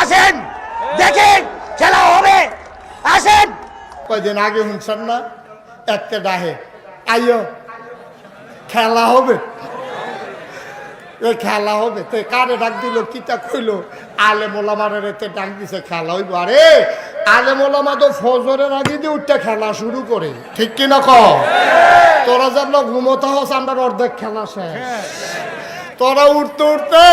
আসেন, দেখেন, খেলা হবে। আসেন। কয়দিন আগে শুনছেন না? একটা ডাহে আইও খেলা হবে। খেলা হবে, তে কারে ডাক দিল, কিতা কইলো? আলে মোলামারের এতে ডাক দিছে, খেলা হইব। আরে আলে মোলামা তো ফজরের আগে দিয়ে উঠতে খেলা শুরু করে, ঠিক কি না ক তোরা যেন ঘুমোতে হস, আমরা অর্ধেক খেলা শেষ। তোরা উঠতে উঠতে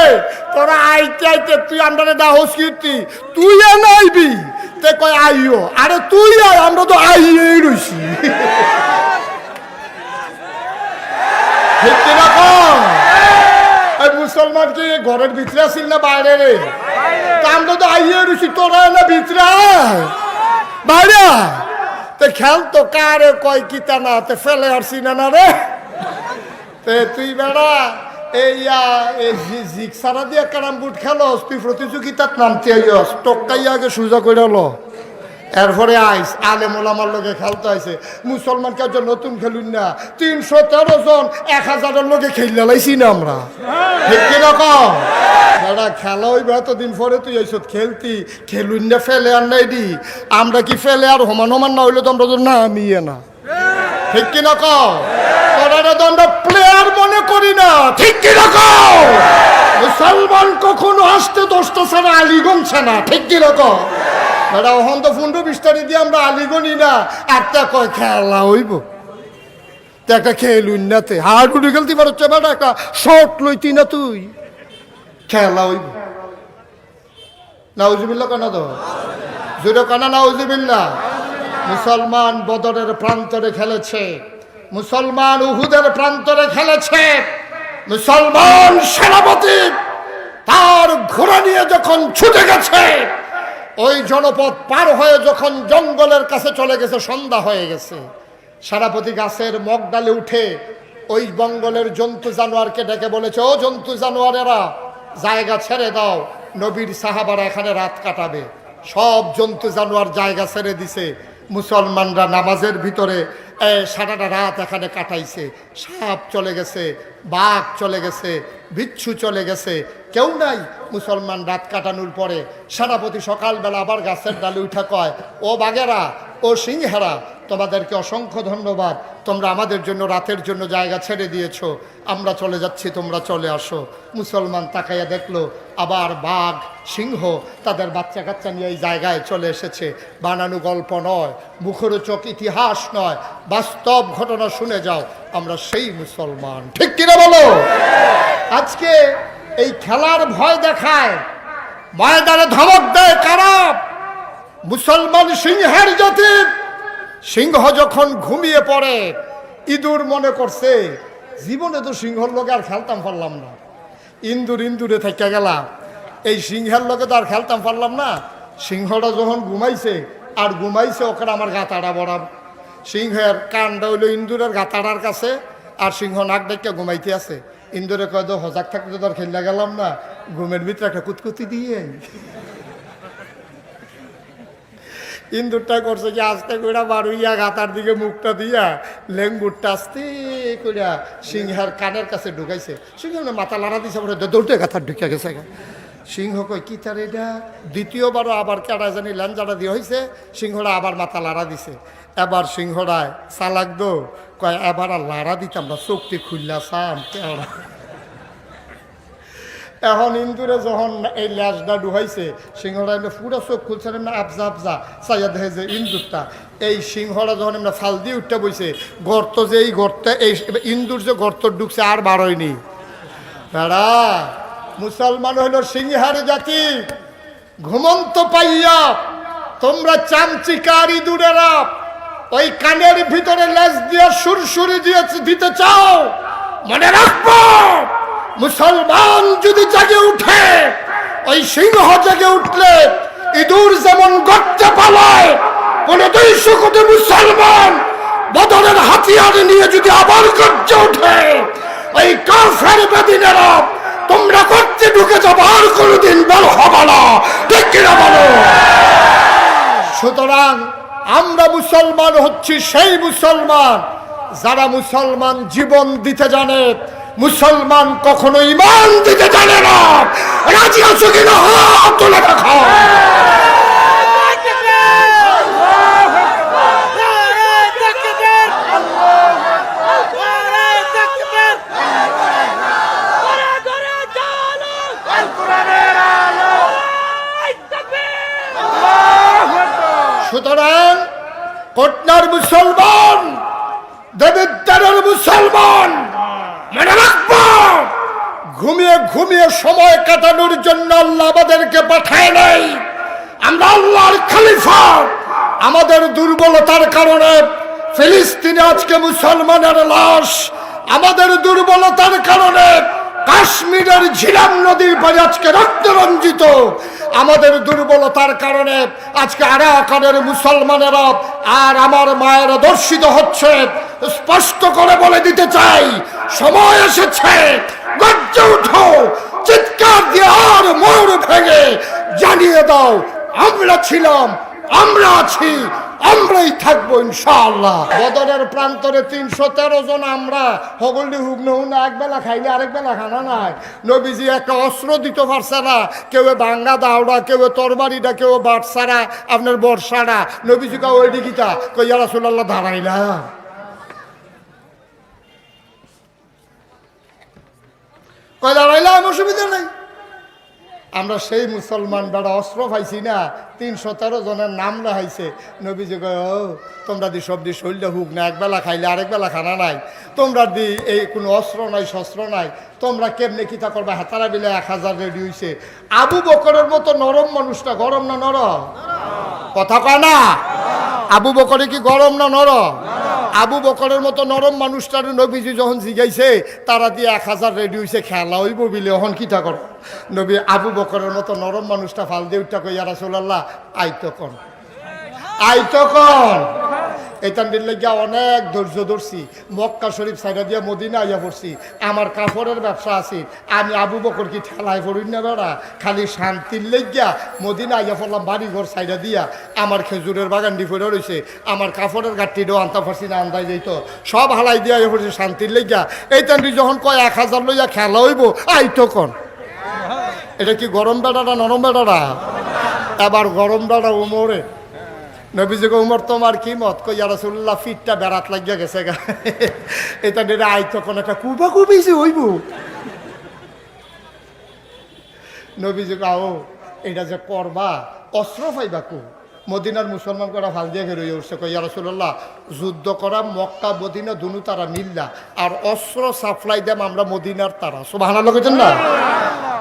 তোরা আইতে আইতে তুই আমরা দাহস কীর্তি তুই এ নাইবি। তে কয়, আইও। আরে তুই আয়, আমরা তো আইয়েই রইছি। মুসলমান কি ঘরের ভিতরে আসিল না বাইরে রে? আমরা তো আইয়ে রইছি, তোরা না ভিতরে। বাইরে তে খেল তো কারে কয় কিতা না, তে ফেলে আসছি না না রে। তে তুই বেড়া। এই আ, এই জি- জিগ সারা দিয়ে ক্যারাম বুট খেলস তুই প্রতিযোগিতার নামতে আইস টক্কাই আগে সোজা করে হলো এরপরে আইস আলে মোলামার লোকে খেলতে আইছে। মুসলমান কাজ নতুন খেলুন না। তিনশো তেরো জন এক হাজারের লোকে খেললে লাইছি না আমরা। ঠিক কিনা কম বেড়া খেলা হইবে এতদিন পরে তুই এইসব খেলতি। খেলুন না ফেলে আর নাই দি। আমরা কি ফেলে আর সমান সমান না হইলে তো আমরা না আমিয়ে না। ঠিক কিনা কও? তোরা তো আমরা প্লেয়ার মনে করি না। ঠিক কিনা কও? মুসলমান কখনো আসতে দশটা ছাড়া আলিগঞ্জ না, ঠিক কিনা কও? দাদা ওহন তো ফুন্ডু বিস্তারি দিয়ে আমরা আলিগনি না। একটা কয়, খেলা হইব। তো একটা খেলুন না তে। হাড় উঠে খেলতে পারছে বেটা, একটা শর্ট লইতি না তুই। খেলা হইব। নাউজুবিল্লা কেনা তো? জুড়ে কানা নাউজুবিল্লা মুসলমান বদরের প্রান্তরে খেলেছে। মুসলমান উহুদের প্রান্তরে খেলেছে। মুসলমান সেনাপতি তার ঘোড়া নিয়ে যখন ছুটে গেছে, ওই জনপদ পার হয়ে যখন জঙ্গলের কাছে চলে গেছে, সন্ধ্যা হয়ে গেছে। সেনাপতি গাছের মগডালে উঠে ওই জঙ্গলের জন্তু জানোয়ারকে ডেকে বলেছে, ও জন্তু জানোয়ারেরা, জায়গা ছেড়ে দাও। নবীর সাহাবারা এখানে রাত কাটাবে। সব জন্তু জানোয়ার জায়গা ছেড়ে দিছে। মুসলমানরা নামাজের ভিতরে সারাটা রাত এখানে কাটাইছে। সাপ চলে গেছে, বাঘ চলে গেছে, বিচ্ছু চলে গেছে। কেউ নাই মুসলমান রাত কাটানোর পরে। সেনাপতি সকালবেলা আবার গাছের ডালে উঠা কয়, ও বাঘেরা, ও সিংহেরা তোমাদেরকে অসংখ্য ধন্যবাদ। তোমরা আমাদের জন্য রাতের জন্য জায়গা ছেড়ে দিয়েছ। আমরা চলে যাচ্ছি, তোমরা চলে আসো। মুসলমান তাকাইয়া দেখল, আবার বাঘ, সিংহ তাদের বাচ্চা কাচ্চা নিয়ে এই জায়গায় চলে এসেছে। বানানো গল্প নয়, মুখরোচক ইতিহাস নয়, বাস্তব ঘটনা শুনে যাও, আমরা সেই মুসলমান। ঠিক কিনা বলো? আজকে এই খেলার ভয় দেখায়, ময়দানে ধমক দেয় খারাপ মুসলমান সিংহের জাতি সিংহ যখন ঘুমিয়ে পড়ে, ইঁদুর মনে করছে, জীবনে তো সিংহর লোকে আর খেলতাম পারলাম না। ইন্দুর ইন্দুরে থেকে গেলাম। এই সিংহের লোকে তো আর খেলতাম পারলাম না। সিংহটা যখন ঘুমাইছে, আর ঘুমাইছে ওখানে আমার গাতাড়া বড়াব সিংহের কানটা হইল ইন্দুরের গাতাড়ার কাছে, আর সিংহ নাক ডেকে ঘুমাইতে আছে। ইন্দুরে কয় তো হজাক থাকতে তো আর খেললে গেলাম না। ঘুমের ভিতরে একটা কুতকুতি দিয়ে ইন্দুরটা করছে কি আস্তে করে বারুইয়া গাতার দিকে মুখটা দিয়া লেঙ্গুরটা আস্তে করে সিংহার কানের কাছে ঢুকাইছে। সিংহ মাথা লাড়া দিছে পরে দৌড়তে গাতার ঢুকিয়া গেছে সিংহ কই কি তার এটা? দ্বিতীয়বারও আবার কেডা জানি ল্যাঞ্জাটা দিয়ে হয়েছে সিংহটা আবার মাথা লাড়া দিছে। এবার সিংহটায় চালাক দো, কয়, এবার আর লাড়া দিতাম না, চোখটি খুললা সাম, কেডা? এখন ইন্দুরে যখন এই ল্যাসটা ডুহাইছে সিংহরা এমনি পুরো চোখ খুলছে, এমনি আবজা আবজা চাইয়া দেখে যে ইন্দুরটা। এই সিংহরা যখন এমনি ফাল দিয়ে উঠতে বইছে, গর্ত যে এই গর্তে, এই ইন্দুর যে গর্ত ঢুকছে আর বারোয়নি বেড়া, মুসলমান হইল সিংহার জাতি, ঘুমন্ত পাইয়া, তোমরা চামচিকার ইঁদুরেরা ওই কানের ভিতরে লেজ দিয়ে সুরসুরি দিয়ে দিতে চাও, মনে রাখব। মুসলমান যদি জাগে উঠে, ওই সিংহ জেগে উঠলে ইঁদুর যেমন গর্তে পালায় কোন দুইশো কোটি মুসলমান বদরের হাতিয়ার নিয়ে যদি আবার গর্জে ওঠে, ওই কাফের বেদিনেরা তোমরা করতে ঢুকে যাব, আর কোনোদিন বের হবে না। বলো? সুতরাং আমরা মুসলমান হচ্ছি সেই মুসলমান যারা মুসলমান জীবন দিতে জানে। মুসলমান কখনো ইমান দিতে জানে না। রাজি আছো কিনা? হাত তুলে দেখাও সুতরাং পটনার মুসলমান দেবিদ্বারের মুসলমান ঘুমিয়ে ঘুমিয়ে সময় কাটানোর জন্য আল্লাহ আমাদেরকে পাঠায় নাই। আমরা আল্লাহর খলিফা। আমাদের দুর্বলতার কারণে ফিলিস্তিনে আজকে মুসলমানের লাশ। আমাদের দুর্বলতার কারণে কাশ্মীরের ঝিলাম নদীর পারে আজকে রক্ত রঞ্জিত। আমাদের দুর্বলতার কারণে আজকে আরাকানের মুসলমানেরা আর আমার মায়ের দর্শিত হচ্ছে। স্পষ্ট করে বলে দিতে চাই। সময় এসেছে। গর্জে উঠো। চিৎকার দিয়ে আর মোর ভেঙে জানিয়ে দাও, আমরা ছিলাম, আমরা আছি, আমরাই থাকব ইনশাআল্লাহ। বদরের প্রান্তরে তিনশো তেরো জন আমরা। হগল্লি হুক নহু না এক বেলা খাইলে আরেক বেলা খানা নাই। নবীজি একটা অস্ত্র দিতে পারছে না। কেউ বাঙ্গা দাওড়া, কেউ তরবারিটা কেউ বাটসারা, আপনার বর্ষারা। নবীজি কা ওই দিকিটা কইয়া রাসুল্লাহ দাঁড়াইলা কয় দাঁড়াইলাম অসুবিধা নাই। আমরা সেই মুসলমান বেড়া অস্ত্র পাইছি না তিনশো তেরো জনের নাম লেখাইছে। নবীজি কয় ও তোমরা দি সব দি শরীরটা হুক না একবেলা খাইলে আরেক বেলা খানা নাই। তোমরা দি এই কোনো অস্ত্র নাই শস্ত্র নাই। তোমরা কেমনে কিতা করবা? হাতারা বিলে এক হাজার রেডি হইছে। আবু বকরের মতো নরম মানুষটা গরম না নরম? কথা কয় না? আবু বকরে কি গরম না নরম? আবু বকরের মতো নরম মানুষটার নবীজি যখন জিগাইছে, তারা দিয়ে এক হাজার রেডি হয়েছে খেলা হইব বিলে। এখন কিতা কর? নবী আবু বকরের মতো নরম মানুষটা ফাল দিয়ে উঠটা কই ইয়ারা সোল্লাহ এটান দিন লাগিয়া অনেক ধৈর্য ধরছি। মক্কা শরীফ সাইডা দিয়া মদিনা আইয়া পড়ছি। আমার কাপড়ের ব্যবসা আছে। আমি আবু বকর কি ঠেলায় পড়ি না বেড়া খালি শান্তির লেগিয়া মদিনা আইয়া পড়লাম বাড়ি ঘর সাইডা দিয়া। আমার খেজুরের বাগান ডি পড়ে রয়েছে আমার কাপড়ের গাঠটিটাও আনতে পারছি না আন্দাই যেত সব হালাই দিয়া আইয়া পড়ছি শান্তির লেগিয়া। এই টানটি যখন কয় এক হাজার লইয়া খেলা হইব আইতো কন। এটা কি গরম বেড়াটা, নরম বেড়াটা? এবার গরম বেড়া উমরে নবীজি উমর তোমার কি মত? কই রাসুল্লাহ ফিটটা বেড়াত লাগিয়া গেছে গা। এটা নেড়ে আই তখন একটা কুবা কুবিছে হইব। নবীজি কাও এটা যে করবা অস্ত্র পাইবা কু? মদিনার মুসলমান করা ভালো দিয়ে বেরোয় উঠছে কই যুদ্ধ করা মক্কা মদিনা দুনু তারা মিল্লা আর অস্ত্র সাপ্লাই দেম আমরা মদিনার তারা। সব হানা লগেছেন না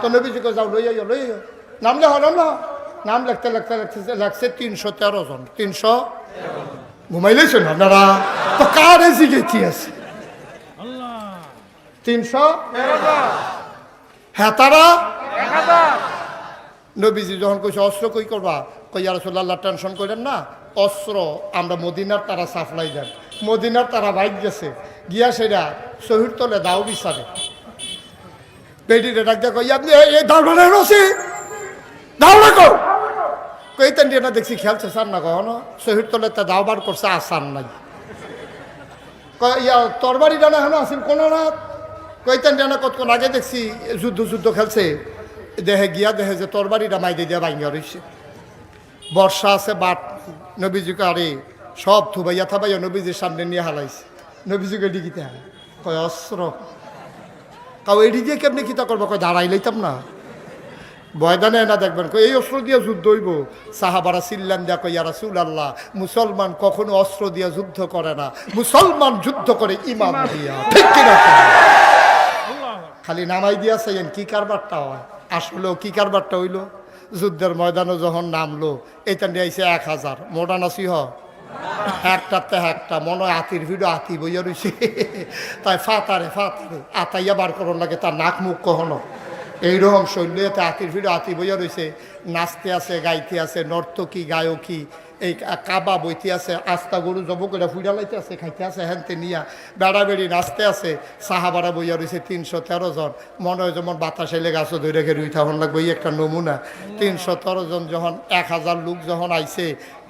তো নবীজি যাও লই আইও লই আইও। নাম লেখো নাম লিখতে লিখতে লিখতে লাগছে তিনশো তেরো জন। তিনশো ঘুমাইলেছেন আপনারা? তো কার এসে গেছি আছে? তিনশো? হ্যাঁ তারা নবীজি যখন কইছে, অস্ত্র কই করবা? কইয়া রসোল্লাহ টেনশন করেন না। অস্ত্র আমরা মদিনার তারা সাপ্লাই দেন। মদিনার তারা বাইক গেছে। গিয়া সেটা শহীদ তলে দাও বিচারে। বেডিরে ডাক দেখো আপনি এই দাউড়ানে রসি দাউড়া কর কইতেন না, দেখছি খেলছে সার না কখনো। শহীদ তলে তা দাও বার করছে আসান নাই। কয়, ইয়া তরবারি ডানা হেন আসিল কোন না? কইতেন ডানা কতক্ষণ আগে দেখছি যুদ্ধ যুদ্ধ খেলছে। দেহে গিয়া দেহে যে তরবারিটা মাইদে দিয়া বাইঙ্গা রইছে। বর্ষা আছে, বাট নবীজিকে আরে, সব থুবাইয়া থাবাইয়া নবীজির সামনে নিয়ে হালাইছে। নবীজিকে ডিগিতে হালে কয়, অস্ত্র। কাউ এডি দিয়ে কেমনি কিতা করব? কয়, দাঁড়াই লইতাম না। বয়দানে না দেখবেন কই এই অস্ত্র দিয়ে যুদ্ধ হইব। সাহাবারা দিয়া কই রাসুল আল্লাহ মুসলমান কখনো অস্ত্র দিয়ে যুদ্ধ করে না। মুসলমান যুদ্ধ করে ইমাম দিয়া। ঠিক কিনা খালি নামাই দিয়া চাইয়েন কি কারবারটা হয়? আসলেও কি কারবারটা হইল? যুদ্ধের ময়দানে যখন নামলো এইটা নিয়ে আইসে এক হাজার। মোটা নাসি হ? একটাতে একটা মনে হয় আতির ভিডিও আতি বইয়া রয়েছে তাই ফাতারে ফাতারে আতাইয়া বার করন লাগে তার নাক মুখ কখনো। এইরকম শৈলীতে আতির ফিরে আতি বইয়া রয়েছে নাচতে আছে গাইতে আছে নর্তকী গায়কী এই কাবা বইতে আছে, আস্তা গরু জব করে ফুইরা লাইতে আছে, খাইতে আছে, হেনতে নিয়া বেড়া বেড়ি নাচতে আছে, সাহাবারা বইয়া রয়েছে তিনশো তেরো জন। মনে হয় যেমন বাতাসে লেগে আসো ধরে রেখে রুই তখন লাগবে, এই একটা নমুনা। তিনশো তেরো জন যখন, এক হাজার লোক যখন আইছে,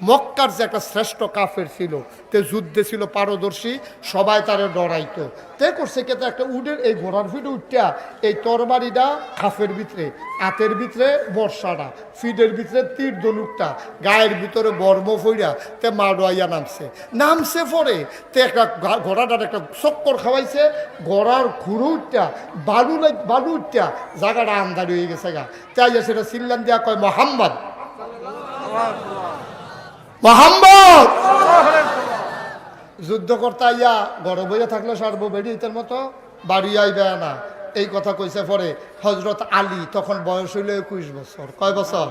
মক্কার যে একটা শ্রেষ্ঠ কাফের ছিল, তে যুদ্ধে ছিল পারদর্শী, সবাই তারে ডরাইতো। তে করছে কে একটা উডের, এই ঘোড়ার ফিটে উঠটা এই তরবারিটা খাফের ভিতরে হাতের ভিতরে বর্ষাটা, ফিডের ভিতরে তীর দলুকটা গায়ের ভিতরে বর্ম ফইরা তে মা ডোয়াইয়া নামছে। নামছে পরে তে একটা ঘোড়াটার একটা চক্কর খাওয়াইছে ঘোড়ার ঘুরো উঠটা বালু লাগ- বালু উঠটা জায়গাটা আন্দারি হয়ে গেছে গা। তাই সেটা সিল্লান দিয়া, কয়, মোহাম্মদ। মোহাম্মদ! যুদ্ধ করতে আইয়া গড় বইয়া থাকলে সারবো বেরিয়েতের মতো বাড়ি আইবে না। এই কথা কইছে পরে হজরত আলী, তখন বয়স হইল একুশ বছর কয় বছর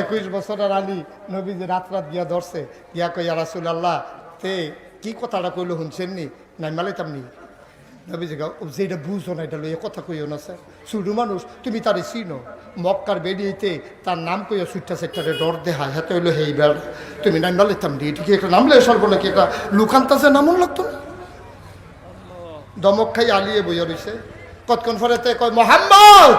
একুশ বছরের আলী নবী যে রাত রাত গিয়া ধরছে গিয়া কইয়া রাসুল আল্লাহ তে কি কথাটা কইলো শুনছেন নি? নাই মালাইতাম নি? নবী যে গাও, যেটা বুঝো না এটা লইয়া কথা কইও না স্যার। শুধু মানুষ তুমি তারে চিনো। মক্কার বেরিয়েতে তার নাম কইয়া সুইটা সেক্টারে ডর দেহায়। হাতে হইল হেই বেড়। তুমি নাম মালাইতাম নি এটা কি একটা নাম লে সর্ব নাকি? এটা লুকান্তাজে নামন লাগতো না? দমক খাই আলিয়ে বইয়া রইছে। কতক্ষণ ফরেতে কয় মোহাম্মদ!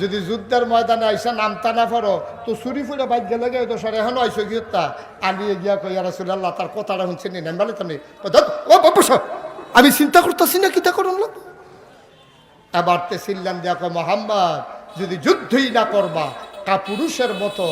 যদি যুদ্ধের ময়দানে আইসা নামতা না পারো, তো চুরি ফুরে বাইক গেলে গে তো সরে। এখন আইসো গিয়ে আলিয়ে গিয়া কই আর আল্লাহ তার কথাটা শুনছেন নি, নেন বলে তুমি। ও বাবু আমি চিন্তা করতেছি না কিতা করুন লোক। এবার তে সিল্লাম দিয়া কয়, মোহাম্মদ, যদি যুদ্ধই না করবা কা পুরুষের মতো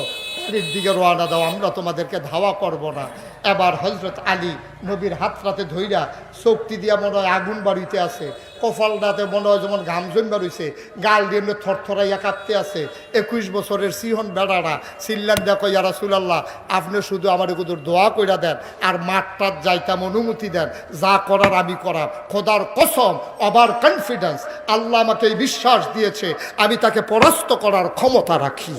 দিকে রোয়ানা দাও, আমরা তোমাদেরকে ধাওয়া করব না। এবার হজরত আলী নবীর হাত রাতে ধইরা শক্তি দিয়া মনে হয় আগুন বাড়িতে আছে কপালটাতে মনে হয় যেমন ঘাম জমা রইছে গাল দিয়ে এমনি থরথরাইয়া কাঁপতে আছে। একুশ বছরের সিহন বেড়ারা সিল্লাম দিয়া কই ইয়ারা সুলাল্লাহ আপনি শুধু আমার কুদুর দোয়া কইরা দেন আর মাঠটাত যাইতাম অনুমতি দেন যা করার আমি করার খোদার কসম অবার কনফিডেন্স আল্লাহ আমাকে এই বিশ্বাস দিয়েছে আমি তাকে পরাস্ত করার ক্ষমতা রাখি।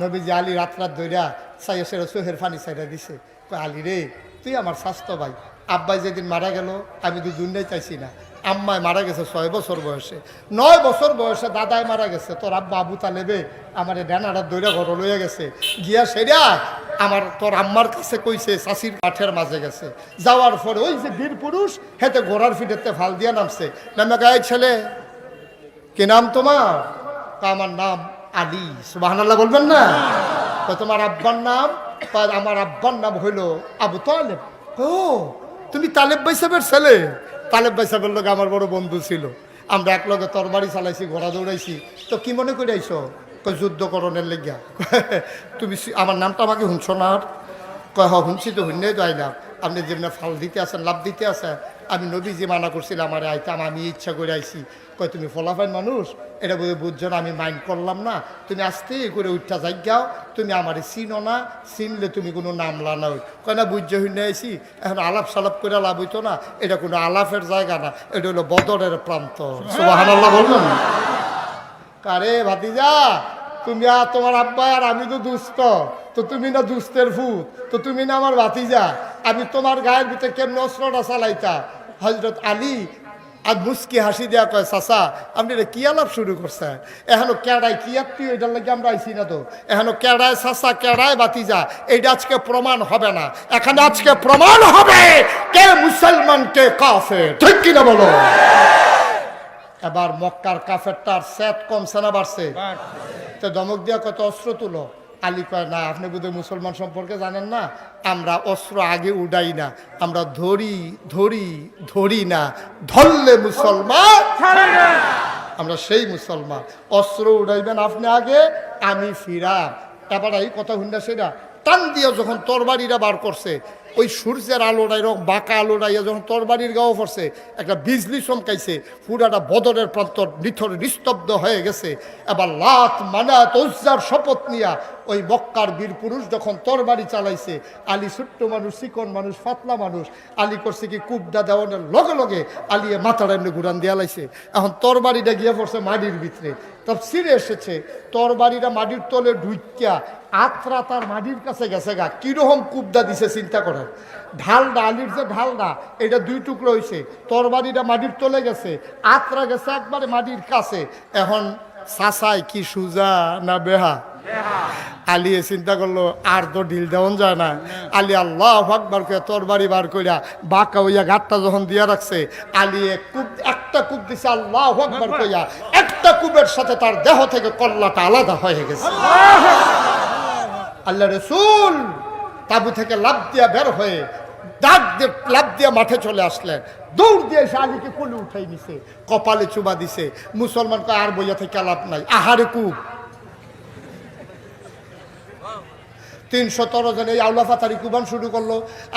নবীজি আলী রাত রাত ধইরা সেরা সোহের ফানি সাইরা দিছে। আলী রে, তুই আমার স্বাস্থ্য ভাই। আব্বাই যেদিন মারা গেল, আমি তো দুনিয়ায় চাইছি না। আম্মায় মারা গেছে ছয় বছর বয়সে। নয় বছর বয়সে দাদাই মারা গেছে। তোর আব্বা আবু তালেবে আমার ড্যানাটা দৈরা ঘর লইয়া গেছে। গিয়া সেরা আমার, তোর আম্মার কাছে কইছে চাষির কাঠের মাঝে গেছে। যাওয়ার পরে ওই যে বীর পুরুষ, হেতে ঘোড়ার ফিটেতে ফাল দিয়া নামছে। নামে গায়ে ছেলে, কি নাম তোমার? তা আমার নাম আলী। সুবাহান্লাহ বলবেন না? তো তোমার আব্বার নাম আমার আব্বার নাম হইল আবু তালেব। ও, তুমি তালেব বাইসাবের ছেলে। তালেব বাইসাবের লোক আমার বড় বন্ধু ছিল। আমরা এক লগে তরবারি চালাইছি, ঘোড়া দৌড়াইছি। তো কি মনে করে আইছো? কই, যুদ্ধকরণের লেগিয়া। তুমি আমার নামটা আমাকে শুনছো না? কয় হ, শুনছি তো শুনে তো আইলাম। আপনি যেমনি ফাল দিতে আছেন, লাভ দিতে আছেন আমি নবী যে মানা করছিলাম আমার আইতাম আমি ইচ্ছা করে আইছি। কয়, তুমি ফলাফাইন মানুষ, এটা বুঝে বুঝছ আমি মাইন্ড করলাম না। তুমি আস্তে করে উঠা যাইগাও, তুমি আমার চিনো না, চিনলে তুমি কোনো নাম লানা কয়, না, বুঝছ শুনে আইছি। এখন আলাপ সালাপ করে লাভ হইতো না, এটা কোনো আলাপের জায়গা না, এটা হলো বদরের প্রান্ত। সুবাহান আল্লাহ বললেন না কারে ভাতিজা, তুমি আর তোমার আব্বা আর আমি তো দুস্থ তো তুমি না দুস্থের ভূত, তো তুমি না আমার ভাতিজা। আমি তোমার গায়ের ভিতরে কেমন অস্ত্রটা চালাইতা? হজরত আলী আর মুস্কি হাসি দেয়া কয় চাচা আপনি এটা কি আলাপ শুরু করছেন? এখনও কেড়ায় কি আত্মীয় এটার লাগে আমরা আইসি না তো। এখনও কেড়ায় চাচা কেড়ায় বাতিজা। এইটা আজকে প্রমাণ হবে না। এখানে আজকে প্রমাণ হবে কে মুসলমান কে কাফে ঠিক কিনা বলো? এবার মক্কার কাফেরটার সেট কমছে না বাড়ছে। তো দমক দিয়া কত অস্ত্র তুলো। আলী কয়, না, আপনি বোধহয় মুসলমান সম্পর্কে জানেন না, আমরা অস্ত্র আগে উড়াই না, আমরা ধরি ধরি ধরি না, ধরলে মুসলমান আমরা সেই মুসলমান, অস্ত্র উড়াইবেন আপনি আগে, আমি ফিরা এবার এই কথা হুন্ডা সেটা টান দিয়ে যখন তরবারিরা বার করছে, ওই সূর্যের আলোটা এরকম বাঁকা আলোটাইয়া যখন তরবারির গাও পড়ছে, একটা বিজলি চমকাইছে, পুরাটা বদরের প্রান্ত নিথর নিস্তব্ধ হয়ে গেছে। এবার লাত মানাত শপথ নিয়া ওই মক্কার বীর পুরুষ যখন তরবারি চালাইছে, আলী ছোট্ট মানুষ চিকন মানুষ, ফাতলা মানুষ, আলী করছে কি কুবডা দেওয়ানের লগে লগে আলিয়ে মাথাটা এমনি ঘুরান দিয়া লাইছে। এখন তরবারিটা গিয়ে পড়ছে মাটির ভিতরে। তব সিরে এসেছে, তরবারিটা মাটির তলে ঢুইকা আত্রা তার মাটির কাছে গেছে গা। কীরকম কুবদা দিছে চিন্তা করেন ঢালডা, আলির যে ঢালডা, এটা দুই টুকরো হয়েছে তরবারিটা মাটির তলে গেছে, আত্রা গেছে একবারে মাটির কাছে। এখন সাসাই কি সুজা না বেহা? আলিয়ে চিন্তা করল, আর তো ঢিল দেওয়ান যায় না। আলী আল্লাহ আকবার করে তরবারি বার কইরা বাঁকা হইয়া ঘাটটা যখন দিয়া রাখছে আলিয়ে কুব একটা কুব দিছে আল্লাহ আকবার কইয়া, একটা কুবের সাথে তার দেহ থেকে কল্লাটা আলাদা হয়ে গেছে। আল্লাহ রসুল তাবু থেকে লাভ দিয়া বের হয়ে ডাক দিয়ে লাভ দিয়ে মাঠে চলে আসলেন। দৌড় দিয়ে এসে আলীকে কোলে উঠাই নিছে, কপালে চুবা দিছে। মুসলমান মুসলমানকে আর বইয়া থেকে লাভ নাই। আহারে তো তিনশো তেরো জন এই আউলা ফাতারি কুবান শুরু করল।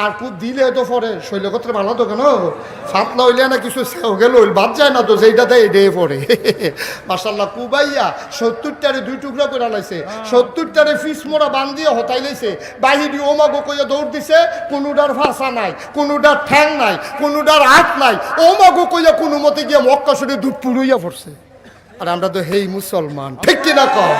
আর কুব দিলে তো পরে শৈলক্ষত্রে ভালো তো কেন ফাতলা হইলে না কিছু গেল বাদ যায় না তো যেইটা দেয় এটাই পরে। মাসাল্লাহ কুবাইয়া সত্তরটারে দুই টুকরা করে লাইছে সত্তরটারে ফিস মোড়া বান দিয়ে হতাই লাইছে। বাহিরি ওমাগো কইয়া দৌড় দিছে কোনোটার ভাষা নাই কোনোটার ঠ্যাং নাই কোনোটার হাত নাই। ওমাগো কইয়া কোনো মতে গিয়ে মক্কা শরীর দুধ পুড়ুইয়া পড়ছে। আর আমরা তো হেই মুসলমান ঠিক কিনা কম